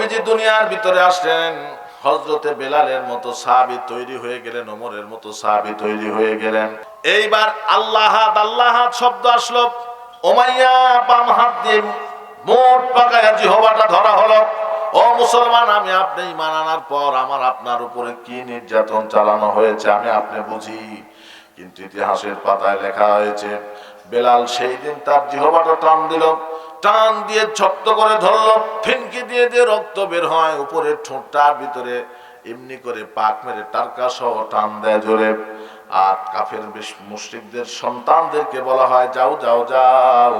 নবীজি দুনিয়ার ভিতরে আসলেন। হজরতে বেলালের মতো সাহাবি তৈরি হয়ে গেলেন, ওমরের মতো সাহাবি তৈরি হয়ে গেলেন। এইবার আল্লাহ আল্লাহ শব্দ আসলো। ওমাইয়া বাম হাত দিয়ে মোট পাকায়া জিহবাটা ধরা হলো। ও মুসলমান, আমি আপনি ইমান আনার পর আমার আপনার উপরে কি নির্যাতন চালানো হয়েছে আমি আপনি বুঝি। কিন্তু ইতিহাসের পাতায় লেখা হয়েছে, বেলাল সেই দিন তার জিহবাটা টান দিল। টান দিয়ে ছক্ত করে ধরলো, ফিনকি দিয়ে দিয়ে রক্ত বের হয় উপরের ঠোঁটটার ভিতরে। এমনি করে পাক মেরে টারকা সহ টান দেয় জোরে। আর কাফের বেশ মুশরিকদের সন্তানদেরকে বলা হয়, যাও যাও যাও,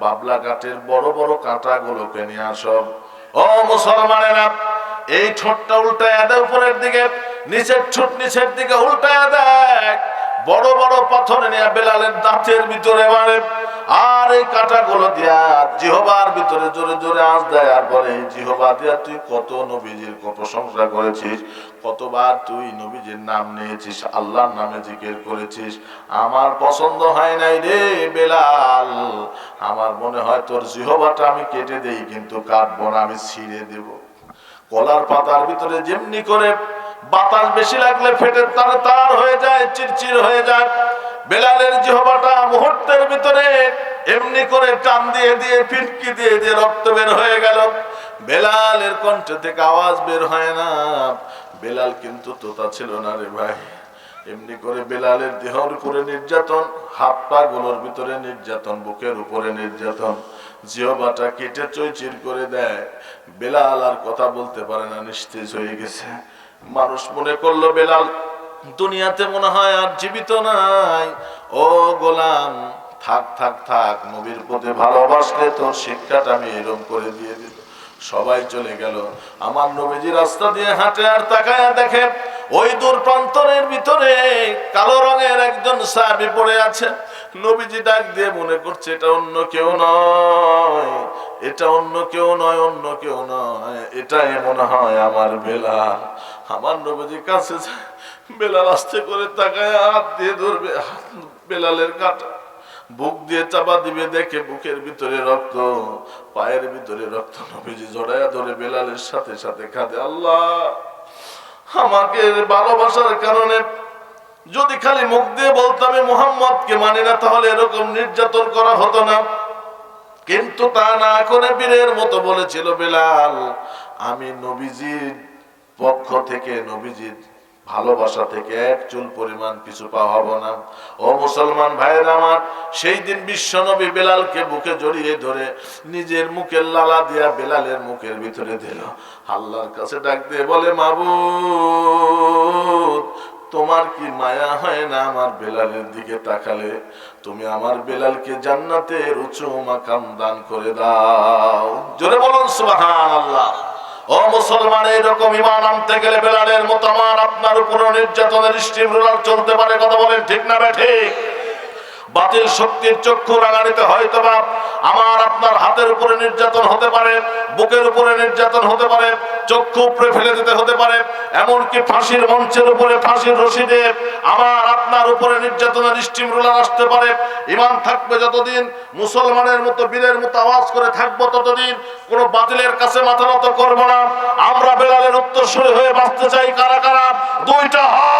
বাবলা কাঠের বড় বড় কাঁটাগুলোকে নিয়ে আসো। ও মুসলমানেরা, এই ঠোঁটটা উল্টায় দেয় উপরের দিকে, নিচের ঠোঁট নিচের দিকে উল্টায় দেয় বড় বড় পাথর নিয়ে বেলালের দাঁতের ভিতরে মারে। আর এই কাঁটাগুলো দিয়া জিহবার ভিতরে জোরে জোরে আঁচ দেয় আর বলে জিহবা দিয়া তুই কত নবীজির প্রশংসা করেছিস, কতবার তুই নবীজির নাম নিয়েছিস, আল্লাহর নামে জিকির করেছিস। আমার পছন্দ হয় নাই রে বেলাল। আমার মনে হয় তোর জিহবাটা আমি কেটে দেই, কিন্তু কাটবো না, আমি ছিঁড়ে দেবো। কলার পাতার ভিতরে যেমনি করে বাতাস বেশি লাগলে ফেটে তার তার হয়ে যায়, চিরচির হয়ে যায়। বেলালের জিহবাটা মুহূর্তের ভিতরে এমনি করে টান দিয়ে দিয়ে, ফিটকি দিয়ে দিয়ে রক্ত বের হয়ে গেল। বেলালের কণ্ঠ থেকে আওয়াজ বের হয় না। বেলাল কিন্তু তোতা ছিল না রে ভাই। এমনি করে বেলালের দেহর উপরে নির্যাতন, হাত পা গুলোর ভিতরে নির্যাতন, বুকের উপরে নির্যাতন। জিহবাটা কেটে চৈচির করে দেয়। বেলাল আর কথা বলতে পারে না, নিস্তেজ হয়ে গেছে। মানুষ মনে করল, বেলাল, দুনিয়াতে মনে হয় আর জীবিত নাই। ও গোলাম থাক থাক থাক, নবীর প্রতি ভালোবাসলে তোর শিক্ষাটা আমি এরম করে দিয়ে দিল। সবাই চলে গেল। আমার নবীজি রাস্তা দিয়ে হাঁটে আর তাকায়া দেখে ওই দূর প্রান্তরের ভিতরে কালো রঙের একজন সাহাবি পড়ে আছে। নবীজি ডাক দিয়ে মনে করছে, এটা অন্য কেউ নয়। এটা অন্য কেউ নয়, অন্য কেউ নয়। এটাই মনে হয় আমার বেলা আমার নবীজি কাছে বেলাল আস্তে করে তাকায় হাত দিয়ে ধরবে। হাত বেলালের কাটা বুক দিয়ে চাপা দিবে দেখে বুকের ভিতরে রক্ত, পায়ের ভিতরে রক্ত। নবীজি জড়াইয়া ধরে বেলালের সাথে সাথে খাদে আল্লাহ, আমাকে ভালোবাসার কারণে যদি খালি মুখ দিয়ে বলতাম মোহাম্মদকে মানি না, তাহলে এরকম নির্যাতন করা হতো না। কিন্তু তা না করে বীরের মতো বলেছিল বেলাল, আমি নবীজির পক্ষ থেকে নবীজির ভালোবাসা থেকে এক চুল পরিমাণ কিছু পাওয়া না। ও মুসলমান ভাইয়ের আমার, সেই দিন বিশ্ব নবী বেলালকে বুকে জড়িয়ে ধরে নিজের মুখের লালা দিয়া বেলালের মুখের ভিতরে দিল। আল্লাহর কাছে ডাক দিয়ে বলে, মাবুদ, তোমার কি মায়া হয় না আমার বেলালের দিকে তাকালে? তুমি আমার বেলালকে জান্নাতের উঁচু মাকাম দান করে দাও। জোরে বলুন সুবহান আল্লাহ ও মুসলমান, এইরকম ইমান আনতে গেলে বেলালের মতো আমার আপনার উপর নির্যাতনের স্টিম চলতে পারে, কথা বলেন ঠিক না ঠিক? বাতিল শক্তির চক্ষু রাঙানিতে হয়তো বা আমার আপনার হাতের উপরে নির্যাতন হতে পারে, বুকের উপরে নির্যাতন হতে পারে চক্ষু উপরে ফেলে দিতে হতে পারে, এমনকি ফাঁসির মঞ্চের উপরে, ফাঁসির রশি দিয়ে আমার আপনার উপরে নির্যাতনের স্টিম রোলার আসতে পারে। ইমান থাকবে যতদিন, মুসলমানের মতো বীরের মতো আওয়াজ করে থাকব ততদিন, কোনো বাতিলের কাছে মাথা নত করব না। আমরা বেলালের উত্তরসূরি হয়ে বাঁচতে চাই কারা কারা? দুইটা হাত।